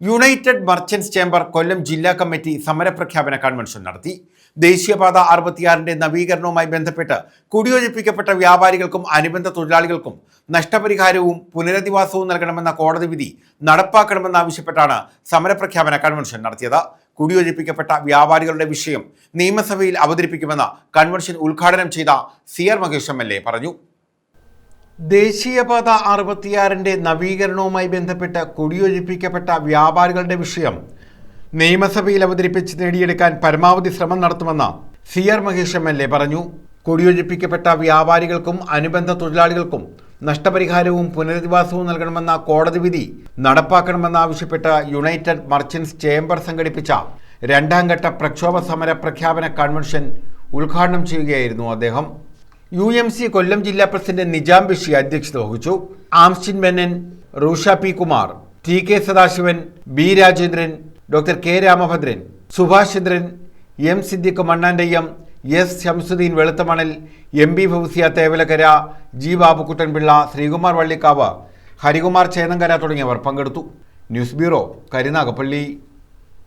United merchants chamber കൊല്ലം ജില്ലാ committee സമരപ്രഖ്യാപന convention നടത്തി. ദേശീയപാത അറുപത്തിയാറിന്റെ നവീകരണവുമായി ബന്ധപ്പെട്ട് കുടിയൊഴിപ്പിക്കപ്പെട്ട വ്യാപാരികൾക്കും അനുബന്ധ തൊഴിലാളികൾക്കും നഷ്ടപരിഹാരവും പുനരധിവാസവും നൽകണമെന്ന കോടതി വിധി നടപ്പാക്കണമെന്നാവശ്യപ്പെട്ടാണ് സമരപ്രഖ്യാപന കൺവെൻഷൻ നടത്തിയത്. കുടിയൊഴിപ്പിക്കപ്പെട്ട വ്യാപാരികളുടെ വിഷയം നിയമസഭയിൽ അവതരിപ്പിക്കുമെന്ന് കൺവെൻഷൻ ഉദ്ഘാടനം ചെയ്ത C R Mahesh M L A പറഞ്ഞു. ദേശീയപാത അറുപത്തിയാറിന്റെ നവീകരണവുമായി ബന്ധപ്പെട്ട് കുടിയൊഴിപ്പിക്കപ്പെട്ട വ്യാപാരികളുടെ വിഷയം നിയമസഭയിൽ അവതരിപ്പിച്ച് നേടിയെടുക്കാൻ പരമാവധി ശ്രമം നടത്തുമെന്ന് C R Mahesh M L A പറഞ്ഞു. കുടിയൊഴിപ്പിക്കപ്പെട്ട വ്യാപാരികൾക്കും അനുബന്ധ തൊഴിലാളികൾക്കും നഷ്ടപരിഹാരവും പുനരധിവാസവും നൽകണമെന്ന കോടതി വിധി നടപ്പാക്കണമെന്നാവശ്യപ്പെട്ട് യുണൈറ്റഡ് മർച്ചൻസ് ചേംബർ സംഘടിപ്പിച്ച രണ്ടാം ഘട്ട പ്രക്ഷോഭ സമര പ്രഖ്യാപന കൺവെൻഷൻ ഉദ്ഘാടനം ചെയ്യുകയായിരുന്നു അദ്ദേഹം. യു എം സി കൊല്ലം ജില്ലാ പ്രസിഡന്റ് നിജാം ബഷി അധ്യക്ഷത വഹിച്ചു. ആംസ്റ്റിൻ Menon Roosha P Kumar T K Sadasivan B Rajendran doctor K Ramabhadran Subhash Chandran M Siddique മണ്ണാൻഡയ്യം S Shamsuddin Veluthamanal M B Fousiya Thevalakkara G Babukuttan Pillai Sreekumar Vallikkavu Harikumar Chennankara തുടങ്ങിയവർ പങ്കെടുത്തു. News bureau Karunagappally.